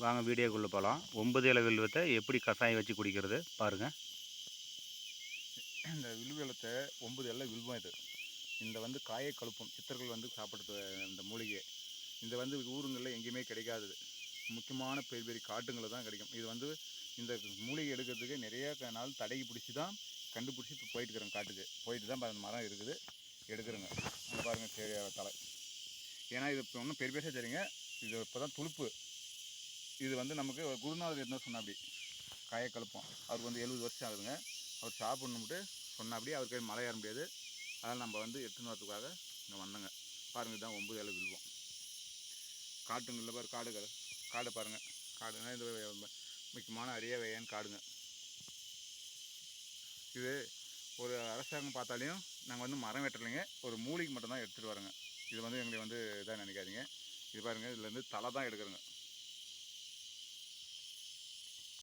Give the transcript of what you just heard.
வாங்க வீடியோக்குள்ளே போகலாம் ஒன்பது இலை வில்வத்தை எப்படி கஷாயம் வச்சு குடிக்கிறது? பாருங்கள் இந்த வில்வலத்தை ஒன்பது எல்லாம் வில்வம் இது. இந்த வந்து காயை கழுப்பும். சித்தர்கள் வந்து சாப்பிட்றது இந்த மூலிகை. இந்த வந்து ஊருங்களில் எங்கேயுமே கிடைக்காது முக்கியமான பெரிய பெரிய காட்டுங்களில் தான் கிடைக்கும். இது வந்து இந்த மூலிகை எடுக்கிறதுக்கு நிறைய க- நாள் தடைக்கு பிடிச்சி தான் கண்டுபிடிச்சி இப்போ போயிட்டு காட்டுக்கு. போயிட்டு தான் அந்த மரம் இருக்குது. எடுக்கிறோங்க. பாருங்கள் சரி தலை ஏன்னா இது இப்போ ஒன்றும் பெரிய பெருசாக சரிங்க இது இப்போ தான் துளுப்பு. இது வந்து நமக்கு குருநாதர் என்ன சொன்னா அப்படி கழுப்போம் அவருக்கு வந்து எழுபது வருஷம் ஆகுதுங்க. அவர் சாப்பிட்ணும்ட்டு சொன்னாப்படி அவருக்கு மலை ஏற முடியாது. அதனால் நம்ம வந்து எடுத்துன்னு வரதுக்காக இங்கே வந்தோங்க. பாருங்கள் இதுதான் ஒம்பது இலை விழுவோம். காட்டுங்களில் பாரு காடுகள். காடை பாருங்கள் காடுனா இது முக்கியமான அரிய வகையான காடுங்க. இது ஒரு அரசாங்கம் பார்த்தாலையும் நாங்கள் வந்து மரம் வெட்டலைங்க. ஒரு மூலிகை மட்டும்தான் எடுத்துகிட்டு வரோங்க. இது வந்து எங்களை வந்து இதாக நினைக்காதீங்க. இது பாருங்கள் இதுலேருந்து தலை தான் எடுக்கிறோங்க.